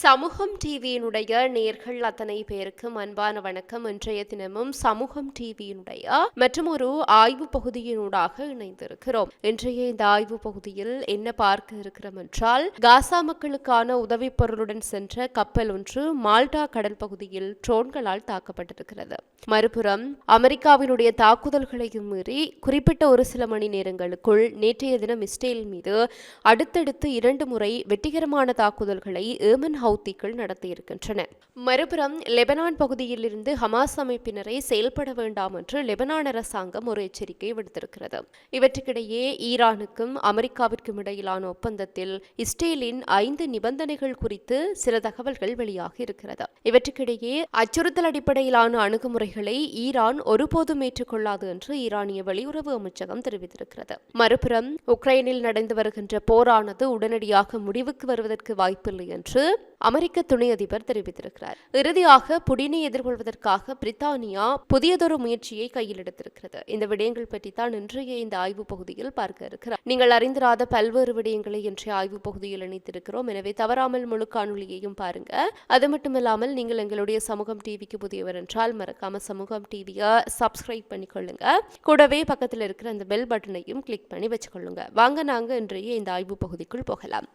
சமூகம் டிவியினுடைய நேர்கள் அத்தனை பேருக்கும் அன்பான வணக்கம். இன்றைய தினமும் சமூகம் டிவியினுடைய மற்றும் ஒரு ஆய்வு பகுதியினூடாக இணைந்திருக்கிறோம். இன்றைய இந்த ஆய்வு பகுதியில் என்ன பார்க்க இருக்கிறோம் என்றால் காசா மக்களுக்கான உதவிப் பொருளுடன் சென்ற கப்பல் ஒன்று மால்டா கடல் பகுதியில் ட்ரோன்களால் தாக்கப்பட்டிருக்கிறது. மறுபுறம் அமெரிக்காவினுடைய தாக்குதல்களையும் மீறி குறிப்பிட்ட ஒரு சில மணி நேரங்களுக்குள் நேற்றைய தினம் இஸ்ரேல் மீது அடுத்தடுத்து இரண்டு முறை வெற்றிகரமான தாக்குதல்களை ஏமன் ஹவுத்திகள் நடத்தியிருக்கின்றன. மறுபுறம் லெபனான் பகுதியிலிருந்து ஹமாஸ் அமைப்பினரை செயல்பட வேண்டாம் என்று லெபனான் அரசாங்கம் ஒரு எச்சரிக்கை விடுத்திருக்கிறது. இவற்றுக்கிடையே ஈரானுக்கும் அமெரிக்காவிற்கும் இடையிலான ஒப்பந்தத்தில் இஸ்ரேலின் ஐந்து நிபந்தனைகள் குறித்து சில தகவல்கள் வெளியாகி இருக்கிறது. இவற்றுக்கிடையே அச்சுறுத்தல் அடிப்படையிலான அணுகுமுறைகளை ஈரான் ஒருபோதும் ஏற்றுக்கொள்ளாது என்று ஈரானிய வெளியுறவு அமைச்சகம் தெரிவித்திருக்கிறது. மறுபுறம் உக்ரைனில் நடந்து வருகின்ற போரானது உடனடியாக முடிவுக்கு வருவதற்கு வாய்ப்பில்லை என்று அமெரிக்க துணை அதிபர் தெரிவித்திருக்கிறார். இறுதியாக புடினை எதிர்கொள்வதற்காக பிரித்தானியா புதியதொரு முயற்சியை கையில் எடுத்திருக்கிறது. இந்த விடயங்கள் பற்றி தான் இன்றைய இந்த ஆய்வு பகுதியில் பார்க்க இருக்கிறார் நீங்கள் அறிந்திராத பல்வேறு விடயங்களை இன்றைய ஆய்வு பகுதியில் இணைத்திருக்கிறோம். எனவே தவறாமல் முழு காணொலியையும் பாருங்க. அது மட்டுமில்லாமல் நீங்கள் எங்களுடைய சமூகம் டிவிக்கு புதியவர் என்றால் மறக்காம சமூகம் டிவியை சப்ஸ்கிரைப் பண்ணிக்கொள்ளுங்க. கூடவே பக்கத்தில் இருக்கிற அந்த பெல் பட்டனையும் கிளிக் பண்ணி வச்சுக்கொள்ளுங்க. வாங்க நாங்க இன்றைய இந்த ஆய்வு பகுதிக்குள் போகலாம்.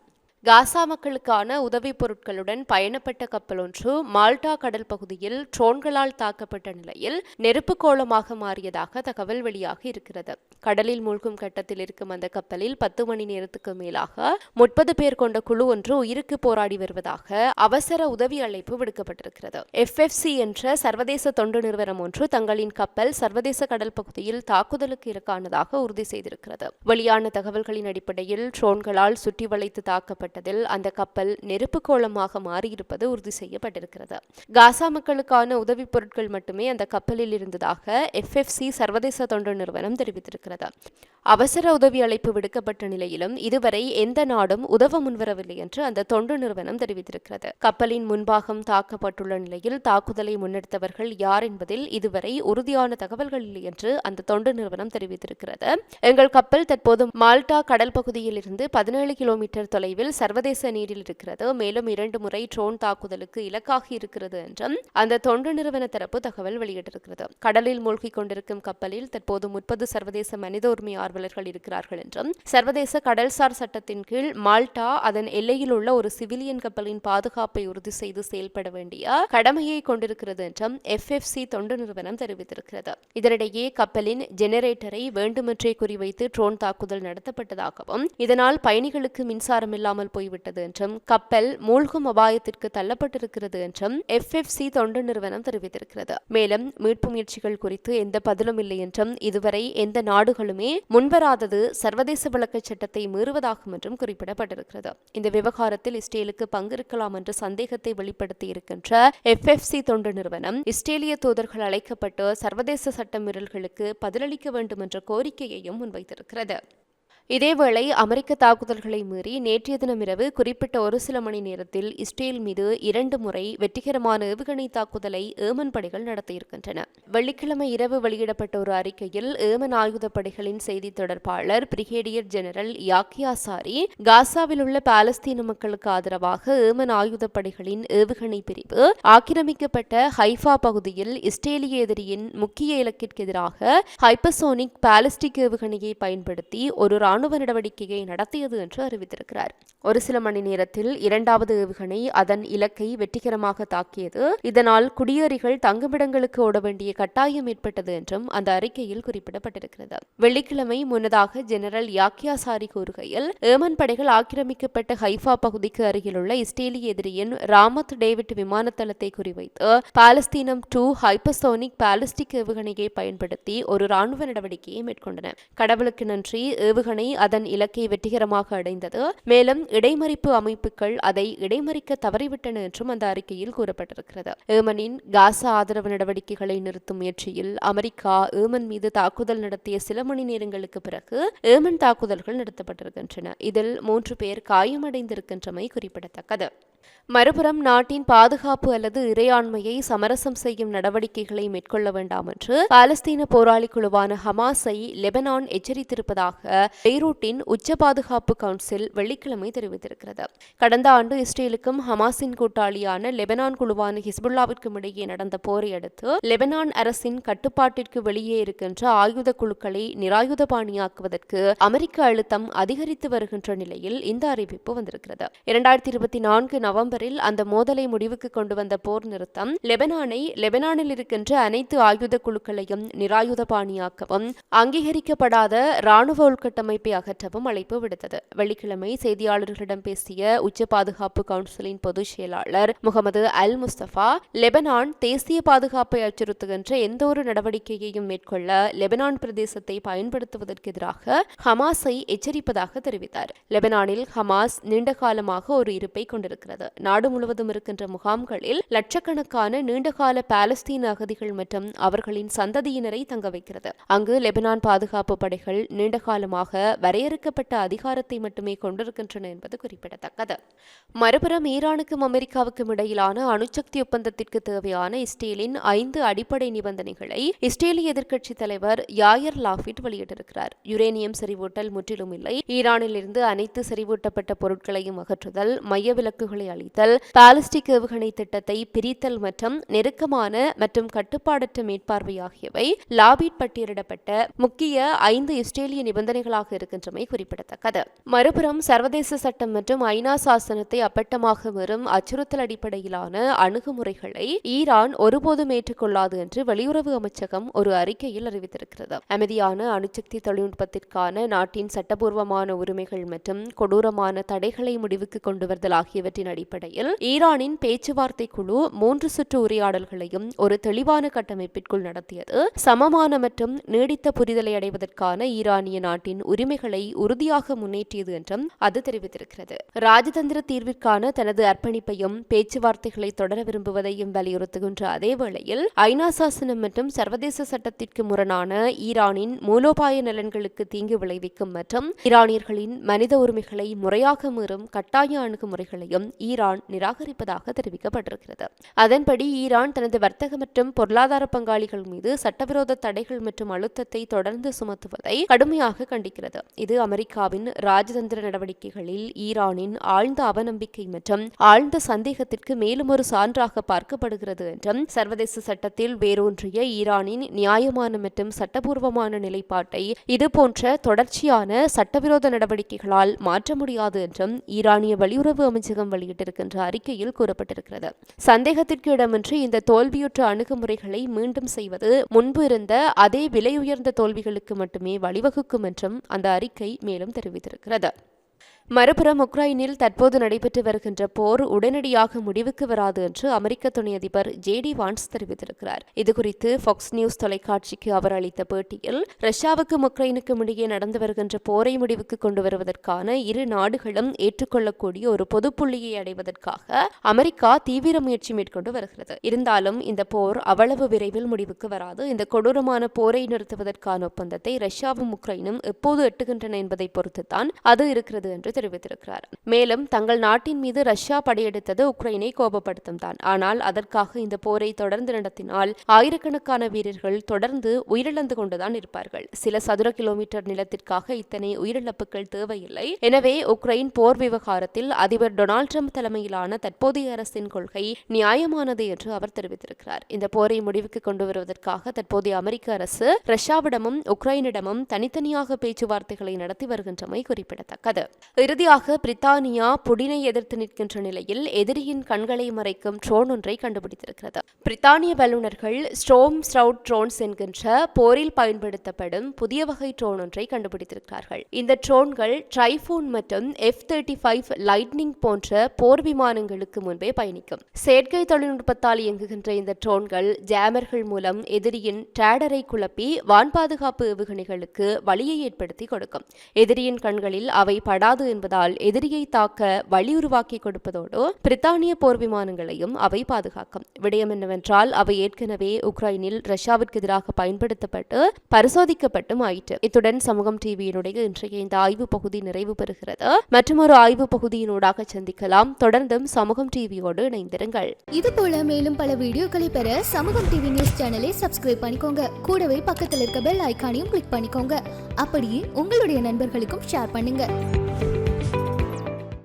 காசா மக்களுக்கான உதவிப் பொருட்களுடன் பயணப்பட்ட கப்பல் ஒன்று மால்டா கடல் பகுதியில் ட்ரோன்களால் தாக்கப்பட்ட நிலையில் நெருப்பு கோலமாக மாறியதாக தகவல் வெளியாகி இருக்கிறது. கடலில் மூழ்கும் கட்டத்தில் இருக்கும் அந்த கப்பலில் பத்து மணி நேரத்துக்கு மேலாக முப்பது பேர் கொண்ட குழு ஒன்று உயிருக்கு போராடி வருவதாக அவசர உதவி அழைப்பு விடுக்கப்பட்டிருக்கிறது. எஃப்எஃப்சி என்ற சர்வதேச தொண்டு நிறுவனம் ஒன்று தங்களின் கப்பல் சர்வதேச கடல் பகுதியில் தாக்குதலுக்கு இலக்கானதாக உறுதி செய்திருக்கிறது. வெளியான தகவல்களின் அடிப்படையில் ட்ரோன்களால் சுற்றி வளைத்து தாக்கப்பட்டதில் அந்த கப்பல் நெருப்பு கோலமாக மாறியிருப்பது உறுதி செய்யப்பட்டிருக்கிறது. காசா மக்களுக்கான உதவிப் பொருட்கள் மட்டுமே அந்த கப்பலில் இருந்ததாக எஃப்எஃப்சி சர்வதேச தொண்டு நிறுவனம் தெரிவித்திருக்கிறது. रहा அவசர உதவி அழைப்பு விடுக்கப்பட்ட நிலையிலும் இதுவரை எந்த நாடும் உதவ முன்வரவில்லை என்று அந்த தொண்டு நிறுவனம் தெரிவித்திருக்கிறது. கப்பலின் முன்பாகம் தாக்கப்பட்டுள்ள நிலையில் தாக்குதலை முன்னெடுத்தவர்கள் யார் என்பதில் இதுவரை உறுதியான தகவல்கள் இல்லை என்று அந்த தொண்டு நிறுவனம் தெரிவித்திருக்கிறது. எங்கள் கப்பல் தற்போது மால்டா கடல் பகுதியில் இருந்து பதினேழு கிலோமீட்டர் தொலைவில் சர்வதேச நீரில் இருக்கிறது. மேலும் இரண்டு முறை ட்ரோன் தாக்குதலுக்கு இலக்காகி இருக்கிறது என்றும் அந்த தொண்டு நிறுவன தரப்பு தகவல் வெளியிட்டிருக்கிறது. கடலில் மூழ்கிக் கொண்டிருக்கும் கப்பலில் தற்போது முப்பது சர்வதேச மனித உரிமை ஆர்வலர்கள் இருக்கிறார்கள் என்றும் சர்வதேச கடல்சார் சட்டத்தின் கீழ் மால்டா அதன் எல்லையில் உள்ள ஒரு சிவிலியன் கப்பலின் பாதுகாப்பை உறுதி செய்து செயல்பட வேண்டிய கடமையை கொண்டிருக்கிறது என்றும் எஃப்எஃப்சி தொண்டு நிறுவனம் தெரிவித்திருக்கிறது. இதனிடையே கப்பலின் ஜெனரேட்டரை வேண்டுமென்றே குறிவைத்து ட்ரோன் தாக்குதல் நடத்தப்பட்டதாகவும் இதனால் பயணிகளுக்கு மின்சாரம் இல்லாமல் போய்விட்டது என்றும் கப்பல் மூழ்கும் அபாயத்திற்கு தள்ளப்பட்டிருக்கிறது என்றும் எஃப்எஃப்சி தொண்டு நிறுவனம் தெரிவித்திருக்கிறது. மேலும் மீட்பு முயற்சிகள் குறித்து எந்த பதிலும் இல்லை என்றும் இதுவரை எந்த நாடுகளுமே முன் முன்வராதது சர்வதேச விளக்கச் சட்டத்தை மீறுவதாகும் என்றும் குறிப்பிடப்பட்டிருக்கிறது. இந்த விவகாரத்தில் இஸ்ரேலுக்கு பங்கிருக்கலாம் என்ற சந்தேகத்தை வெளிப்படுத்தி இருக்கின்ற எஃப்எஃப்சி தொண்டு நிறுவனம் இஸ்ரேலிய தூதர்கள் அழைக்கப்பட்டு சர்வதேச சட்ட மீறல்களுக்கு பதிலளிக்க வேண்டும் என்ற கோரிக்கையையும் முன்வைத்திருக்கிறது. இதேவேளை அமெரிக்க தாக்குதல்களை மீறி நேற்றைய தினம் இரவு குறிப்பிட்ட ஒரு சில மணி நேரத்தில் இஸ்ரேல் மீது இரண்டு முறை வெற்றிகரமான ஏவுகணை தாக்குதலை ஏமன் படைகள் நடத்தியிருக்கின்றன. வெள்ளிக்கிழமை இரவு வெளியிடப்பட்ட ஒரு அறிக்கையில் ஏமன் ஆயுத படைகளின் செய்தி தொடர்பாளர் பிரிகேடியர் ஜெனரல் யாக்கியா சாரி காசாவில் உள்ள பாலஸ்தீன மக்களுக்கு ஆதரவாக ஏமன் ஆயுத படைகளின் ஏவுகணை பிரிவு ஆக்கிரமிக்கப்பட்ட ஹைஃபா பகுதியில் இஸ்ரேலிய எதிரியின் முக்கிய இலக்கிற்கு எதிராக ஹைப்பசோனிக் பாலிஸ்டிக் ஏவுகணையை பயன்படுத்தி ஒரு ராணுவ ராணுவ நடவடிக்கையை நடத்தியது என்று அறிவித்திருக்கிறார். ஒரு சில மணி நேரத்தில் இரண்டாவது ஏவுகணை அதன் இலக்கை வெற்றிகரமாக தாக்கியது. இதனால் குடியேறிகள் தங்குமிடங்களுக்கு ஓட வேண்டிய கட்டாயம் ஏற்பட்டது என்றும் அந்த அறிக்கையில் குறிப்பிடப்பட்டிருக்கிறது. வெள்ளிக்கிழமை முன்னதாக ஜெனரல் யாக்கியாசாரி கூறுகையில் ஏமன் படைகள் ஆக்கிரமிக்கப்பட்ட ஹைஃபா பகுதிக்கு அருகிலுள்ள இஸ்ரேலிய எதிரியின் ராமத் டேவிட் விமான தளத்தை குறிவைத்து பாலஸ்தீனம் டூ ஹைப்பர்சோனிக் பாலிஸ்டிக் ஏவுகணையை பயன்படுத்தி ஒரு ராணுவ நடவடிக்கையை மேற்கொண்டன. கடவுளுக்கு நன்றி. ஏவுகணை அதன் இலக்கை வெற்றிகரமாக அடைந்தது. மேலும் இடைமறிப்பு அமைப்புகள் அதை இடைமறிக்க தவறிவிட்டன என்றும் அந்த அறிக்கையில் கூறப்பட்டிருக்கிறது. ஏமனின் காசா ஆதரவு நடவடிக்கைகளை நிறுத்தும் முயற்சியில் அமெரிக்கா ஏமன் மீது தாக்குதல் நடத்திய சில மணி நேரங்களுக்கு பிறகு ஏமன் தாக்குதல்கள் நடத்தப்பட்டிருக்கின்றன இதில் மூன்று பேர் காயமடைந்திருக்கின்றமை குறிப்பிடத்தக்கது. மறுபுறம் நாட்டின் பாதுகாப்பு அல்லது இறையாண்மையை சமரசம் செய்யும் நடவடிக்கைகளை மேற்கொள்ள வேண்டாம் என்று பாலஸ்தீன போராளி குழுவான ஹமாஸை லெபனான் எச்சரித்திருப்பதாக பெய்ரூட்டின் உச்ச பாதுகாப்பு கவுன்சில் வெள்ளிக்கிழமை தெரிவித்திருக்கிறது. கடந்த ஆண்டு இஸ்ரேலுக்கும் ஹமாஸின் கூட்டாளியான லெபனான் குழுவான ஹிஸ்புல்லாவிற்கும் இடையே நடந்த போரை அடுத்து லெபனான் அரசின் கட்டுப்பாட்டிற்கு வெளியே இருக்கின்ற ஆயுத குழுக்களை நிராயுத பாணியாக்குவதற்கு அமெரிக்க அழுத்தம் அதிகரித்து வருகின்ற நிலையில் இந்த அறிவிப்பு வந்திருக்கிறது. இரண்டாயிரத்தி இருபத்தி நான்கு நவ நவம்பரில் அந்த மோதலை முடிவுக்கு கொண்டு வந்த போர் நிறுத்தம் லெபனானை லெபனானில் இருக்கின்ற அனைத்து ஆயுத குழுக்களையும் நிராயுத பாணியாக்கவும் அங்கீகரிக்கப்படாத ராணுவ உள்கட்டமைப்பை அகற்றவும் அழைப்பு விடுத்தது. வெள்ளிக்கிழமை செய்தியாளர்களிடம் பேசிய உச்ச பாதுகாப்பு கவுன்சிலின் பொதுச் செயலாளர் முகமது அல் முஸ்தபா லெபனான் தேசிய பாதுகாப்பை அச்சுறுத்துகின்ற எந்த ஒரு நடவடிக்கையையும் மேற்கொள்ள லெபனான் பிரதேசத்தை பயன்படுத்துவதற்கு எதிராக ஹமாஸை எச்சரிப்பதாக தெரிவித்தார். லெபனானில் ஹமாஸ் நீண்ட காலமாக ஒரு இருப்பை கொண்டிருக்கிறது. நாடு முழுவதும் இருக்கின்ற முகாம்களில் லட்சக்கணக்கான நீண்டகால பாலஸ்தீன அகதிகள் மற்றும் அவர்களின் சந்ததியினரை தங்க வைக்கிறது. அங்கு லெபனான் பாதுகாப்பு படைகள் நீண்டகாலமாக வரையறுக்கப்பட்ட அதிகாரத்தை மட்டுமே கொண்டிருக்கின்றன என்பது குறிப்பிடத்தக்கது. மறுபுறம் ஈரானுக்கும் அமெரிக்காவுக்கும் இடையிலான அணுசக்தி ஒப்பந்தத்திற்கு தேவையான இஸ்ரேலின் ஐந்து அடிப்படை நிபந்தனைகளை இஸ்ரேலிய எதிர்க்கட்சி தலைவர் யாயர் லாஃபிட் வெளியிட்டிருக்கிறார். யுரேனியம் செறிவூட்டல் முற்றிலும் இல்லை. ஈரானில் இருந்து அனைத்து செறிவூட்டப்பட்ட பொருட்களையும் அகற்றுதல் மைய விலக்குகளை அளித்தல் பாலிஸ்டிக் ஏவுகணை திட்டத்தை பிரித்தல் மற்றும் நெருக்கமான மற்றும் கட்டுப்பாடற்ற மேற்பார்வை ஆகியவை லாபிட் பட்டியலிடப்பட்ட முக்கிய ஐந்து இஸ்ரேலிய நிபந்தனைகளாக இருக்கின்றமை குறிப்பிடத்தக்கது. மறுபுறம் சர்வதேச சட்டம் மற்றும் ஐநா சாசனத்தை அப்பட்டமாக மீறும் அச்சுறுத்தல் அடிப்படையிலான அணுகுமுறைகளை ஈரான் ஒருபோதும் ஏற்றுக்கொள்ளாது என்று வெளியுறவு அமைச்சகம் ஒரு அறிக்கையில் அறிவித்திருக்கிறது. அமைதியான அணுசக்தி தொழில்நுட்பத்திற்கான நாட்டின் சட்டபூர்வமான உரிமைகள் மற்றும் கொடூரமான தடைகளை முடிவுக்கு கொண்டு வருதல் ஆகியவற்றின் அடிப்படையில் ஈரானின் பேச்சுவார்த்தை குழு மூன்று சுற்று உரையாடல்களையும் ஒரு தெளிவான கட்டமைப்பிற்குள் நடத்தியது. சமமான மற்றும் நீடித்த புரிதலை அடைவதற்கான ஈரானிய நாட்டின் உரிமைகளை உறுதியாக முன்னேற்றியது என்றும் அது தெரிவித்திருக்கிறது. ராஜதந்திர தீர்விற்கான தனது அர்ப்பணிப்பையும் பேச்சுவார்த்தைகளை தொடர விரும்புவதையும் வலியுறுத்துகின்ற அதே வேளையில் ஐநா சாசனம் மற்றும் சர்வதேச சட்டத்திற்கு முரணான ஈரானின் மூலோபாய நலன்களுக்கு தீங்கு விளைவிக்கும் மற்றும் ஈரானியர்களின் மனித உரிமைகளை முறையாக மீறும் கட்டாய அணுகுமுறைகளையும் ஈரான் நிராகரிப்பதாக தெரிவிக்கப்பட்டிருக்கிறது. அதன்படி ஈரான் தனது வர்த்தக மற்றும் பொருளாதார பங்காளிகள் மீது சட்டவிரோத தடைகள் மற்றும் அழுத்தத்தை தொடர்ந்து சுமத்துவதை கடுமையாக கண்டிக்கிறது. இது அமெரிக்காவின் ராஜதந்திர நடவடிக்கைகளில் ஈரானின் ஆழ்ந்த அவநம்பிக்கை மற்றும் ஆழ்ந்த சந்தேகத்திற்கு மேலும் ஒரு சான்றாக பார்க்கப்படுகிறது என்றும் சர்வதேச சட்டத்தில் வேரூன்றிய ஈரானின் நியாயமான மற்றும் சட்டபூர்வமான நிலைப்பாட்டை இதுபோன்ற தொடர்ச்சியான சட்டவிரோத நடவடிக்கைகளால் மாற்ற முடியாது என்றும் ஈரானிய வெளியுறவு அமைச்சகம் வெளியிட்டிருக்கிறது இருக்கின்ற அறிக்கையில் கூறப்பட்டிருக்கிறது. சந்தேகத்திற்கு இடமின்றி இந்த தோல்வியுற்ற அணுகுமுறைகளை மீண்டும் செய்வது முன்பு இருந்த அதே விலை உயர்ந்த தோல்விகளுக்கு மட்டுமே வழிவகுக்கும் என்றும் அந்த அறிக்கை மேலும் தெரிவித்திருக்கிறது. மறுபுறம் உக்ரைனில் தற்போது நடைபெற்று வருகின்ற போர் உடனடியாக முடிவுக்கு வராது என்று அமெரிக்க துணை அதிபர் ஜே டி வான்ஸ் தெரிவித்திருக்கிறார். இதுகுறித்து ஃபாக்ஸ் நியூஸ் தொலைக்காட்சிக்கு அவர் அளித்த பேட்டியில் ரஷ்யாவுக்கும் உக்ரைனுக்கும் இடையே நடந்து வருகின்ற போரை முடிவுக்கு கொண்டு வருவதற்கான இரு நாடுகளும் ஏற்றுக்கொள்ளக்கூடிய ஒரு பொது புள்ளியை அடைவதற்காக அமெரிக்கா தீவிர முயற்சி மேற்கொண்டு வருகிறது. இருந்தாலும் இந்த போர் அவ்வளவு விரைவில் முடிவுக்கு வராது. இந்த கொடூரமான போரை நிறுத்துவதற்கான ஒப்பந்தத்தை ரஷ்யாவும் உக்ரைனும் எப்போது எட்டுகின்றன என்பதை பொறுத்துத்தான் அது இருக்கிறது என்று தெரிவித்திருக்கிறார். மேலும் தங்கள் நாட்டின் மீது ரஷ்யா படையெடுத்தது உக்ரைனை கோபப்படுத்தும் தான். ஆனால் அதற்காக இந்த போரை தொடர்ந்து நடத்தினால் ஆயிரக்கணக்கான வீரர்கள் தொடர்ந்து உயிரிழந்து கொண்டுதான் இருப்பார்கள். சில சதுர கிலோமீட்டர் நிலத்திற்காக இத்தனை உயிரிழப்புகள் தேவையில்லை. எனவே உக்ரைன் போர் விவகாரத்தில் அதிபர் டொனால்ட் ட்ரம்ப் தலைமையிலான தற்போதைய அரசின் கொள்கை நியாயமானது என்று அவர் தெரிவித்திருக்கிறார். இந்த போரை முடிவுக்கு கொண்டு வருவதற்காக தற்போதைய அமெரிக்க அரசு ரஷ்யாவிடமும் உக்ரைனிடமும் தனித்தனியாக பேச்சுவார்த்தைகளை நடத்தி வருகின்றமை குறிப்பிடத்தக்கது. இறுதியாக பிரித்தானியா புடினை எதிர்த்து நிற்கின்ற நிலையில் எதிரியின் கண்களை மறைக்கும் ட்ரோன் ஒன்றை கண்டுபிடித்திருக்கிறது. பிரித்தானிய வல்லுநர்கள் ஸ்ட்ரோம் ஸ்ட்ரவுட் ட்ரோன்ஸ் என்கின்ற போரில் பயன்படுத்தப்படும் புதிய வகை ட்ரோன் ஒன்றை கண்டுபிடித்திருக்கிறார்கள். இந்த ட்ரோன்கள் ட்ரைபூன் மற்றும் எஃப் தேர்ட்டி ஃபைவ் லைட்னிங் போன்ற போர் விமானங்களுக்கு முன்பே பயணிக்கும். செயற்கை தொழில்நுட்பத்தால் இயங்குகின்ற இந்த ட்ரோன்கள் ஜாமர்கள் மூலம் எதிரியின் டேடரை குழப்பி வான் பாதுகாப்பு ஏவுகணைகளுக்கு வழியை ஏற்படுத்தி கொடுக்கும். எதிரியின் கண்களில் அவை படாது என்பதால் எதிரியை தாக்க வழி உருவாக்கி கொடுப்பதோடு பிரித்தானிய போர் விமானங்களையும் அவை பாதுகாக்கும். விடயம் என்னவென்றால் அவை ஏற்கனவே உக்ரைனில் ரஷ்யாவிற்கு எதிராக பயன்படுத்தப்பட்டு பரிசோதிக்கப்பட்டும் ஆயிற்று. இத்துடன் சமூகம் டிவியினுடைய இன்றைய இந்த ஆய்வு பகுதி நிறைவு பெறுகிறது. மற்றும் ஒரு ஆய்வு பகுதியினூடாக சந்திக்கலாம். தொடர்ந்தும் சமூகம் டிவியோடு இணைந்திருங்கள். இது போல மேலும் பல வீடியோக்களை பெற சமூகம் டிவி நியூஸ் சேனலை சப்ஸ்கிரைப் பண்ணிக்கோங்க. கூடவே பக்கத்தில் இருக்க பெல் ஐக்கானையும் கிளிக் பண்ணிக்கோங்க. அப்படியே உங்களுடைய நண்பர்களுக்கும் ஷேர் பண்ணுங்க.